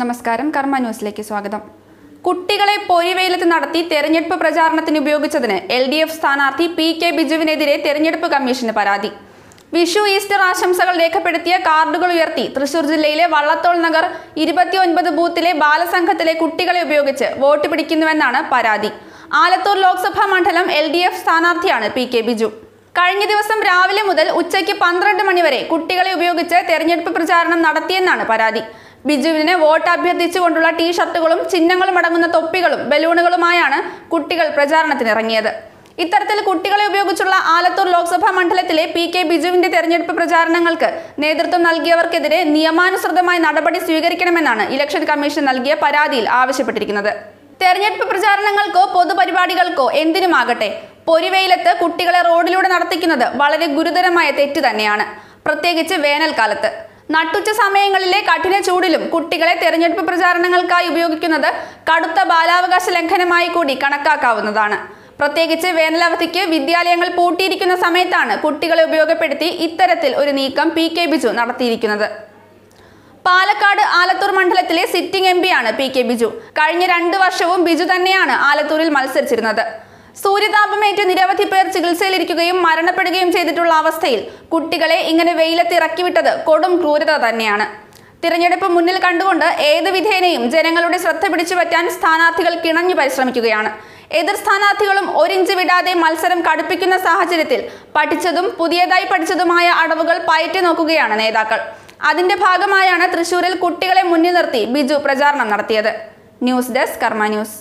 നമസ്കാരം കർമ്മ ന്യൂസിലേക്ക് സ്വാഗതം. കുട്ടികളെ പൊരിവെയിലത്ത് നടത്തി തെരഞ്ഞെടുപ്പ് പ്രചാരണത്തിന് ഉപയോഗിച്ചതിന് എൽ ഡി എഫ് സ്ഥാനാർത്ഥി പി കെ ബിജുവിനെതിരെ തെരഞ്ഞെടുപ്പ് കമ്മീഷന് പരാതി. വിഷു ഈസ്റ്റർ ആശംസകൾ രേഖപ്പെടുത്തിയ കാർഡുകൾ ഉയർത്തി തൃശൂർ ജില്ലയിലെ വള്ളത്തോൾ നഗർ ഇരുപത്തിയൊൻപത് ബൂത്തിലെ ബാലസംഘത്തിലെ കുട്ടികളെ ഉപയോഗിച്ച് വോട്ട് പിടിക്കുന്നുവെന്നാണ് പരാതി. ആലത്തൂർ ലോക്സഭാ മണ്ഡലം എൽ ഡി എഫ് സ്ഥാനാർത്ഥിയാണ് പി കെ ബിജു. കഴിഞ്ഞ ദിവസം രാവിലെ മുതൽ ഉച്ചയ്ക്ക് പന്ത്രണ്ട് മണിവരെ കുട്ടികളെ ഉപയോഗിച്ച് തെരഞ്ഞെടുപ്പ് പ്രചാരണം നടത്തിയെന്നാണ് പരാതി. ബിജുവിന് വോട്ട് അഭ്യർത്ഥിച്ചുകൊണ്ടുള്ള ടീഷർട്ടുകളും ചിഹ്നങ്ങളും അടങ്ങുന്ന തൊപ്പികളും ബലൂണുകളുമായാണ് കുട്ടികൾ പ്രചാരണത്തിനിറങ്ങിയത്. ഇത്തരത്തിൽ കുട്ടികളെ ഉപയോഗിച്ചുള്ള ആലത്തൂർ ലോക്സഭാ മണ്ഡലത്തിലെ പി കെ ബിജുവിന്റെ തെരഞ്ഞെടുപ്പ് പ്രചാരണങ്ങൾക്ക് നേതൃത്വം നൽകിയവർക്കെതിരെ നിയമാനുസൃതമായി നടപടി സ്വീകരിക്കണമെന്നാണ് ഇലക്ഷൻ കമ്മീഷൻ നൽകിയ പരാതിയിൽ ആവശ്യപ്പെട്ടിരിക്കുന്നത്. തെരഞ്ഞെടുപ്പ് പ്രചാരണങ്ങൾക്കോ പൊതുപരിപാടികൾക്കോ എന്തിനുമാകട്ടെ പൊരിവെയിലത്ത് കുട്ടികളെ റോഡിലൂടെ നടത്തിക്കുന്നത് വളരെ ഗുരുതരമായ തെറ്റ് തന്നെയാണ്. പ്രത്യേകിച്ച് വേനൽക്കാലത്ത്. നട്ടുച്ച സമയങ്ങളിലെ കഠിന ചൂടിലും കുട്ടികളെ തെരഞ്ഞെടുപ്പ് പ്രചാരണങ്ങൾക്കായി ഉപയോഗിക്കുന്നത് കടുത്ത ബാലാവകാശ ലംഘനമായി കൂടി കണക്കാക്കാവുന്നതാണ്. പ്രത്യേകിച്ച് വേനലവധിക്ക് വിദ്യാലയങ്ങൾ പൂട്ടിയിരിക്കുന്ന സമയത്താണ് കുട്ടികളെ ഉപയോഗപ്പെടുത്തി ഇത്തരത്തിൽ ഒരു നീക്കം പി കെ ബിജു നടത്തിയിരിക്കുന്നത്. പാലക്കാട് ആലത്തൂർ മണ്ഡലത്തിലെ സിറ്റിംഗ് എം പിയാണ് പി കെ ബിജു. കഴിഞ്ഞ രണ്ട് വർഷവും ബിജു തന്നെയാണ് ആലത്തൂരിൽ മത്സരിച്ചിരുന്നത്. സൂര്യതാപമേറ്റ് നിരവധി പേർ ചികിത്സയിലിരിക്കുകയും മരണപ്പെടുകയും ചെയ്തിട്ടുള്ള അവസ്ഥയിൽ കുട്ടികളെ ഇങ്ങനെ വെയിലത്ത് ഇറക്കിവിട്ടത് കൊടും ക്രൂരത തന്നെയാണ്. തിരഞ്ഞെടുപ്പ് മുന്നിൽ കണ്ടുകൊണ്ട് ഏത് വിധേനയും ജനങ്ങളുടെ ശ്രദ്ധ പിടിച്ചു പറ്റാൻ സ്ഥാനാർത്ഥികൾ കിണഞ്ഞു പരിശ്രമിക്കുകയാണ്. എതിർ സ്ഥാനാർത്ഥികളും ഒരിഞ്ച് വിടാതെ മത്സരം കടുപ്പിക്കുന്ന സാഹചര്യത്തിൽ പഠിച്ചതും പുതിയതായി പഠിച്ചതുമായ അടവുകൾ പയറ്റി നോക്കുകയാണ് നേതാക്കൾ. അതിന്റെ ഭാഗമായാണ് തൃശൂരിൽ കുട്ടികളെ മുന്നിൽ നിർത്തി ബിജു പ്രചാരണം നടത്തിയത്. News desk Karma news.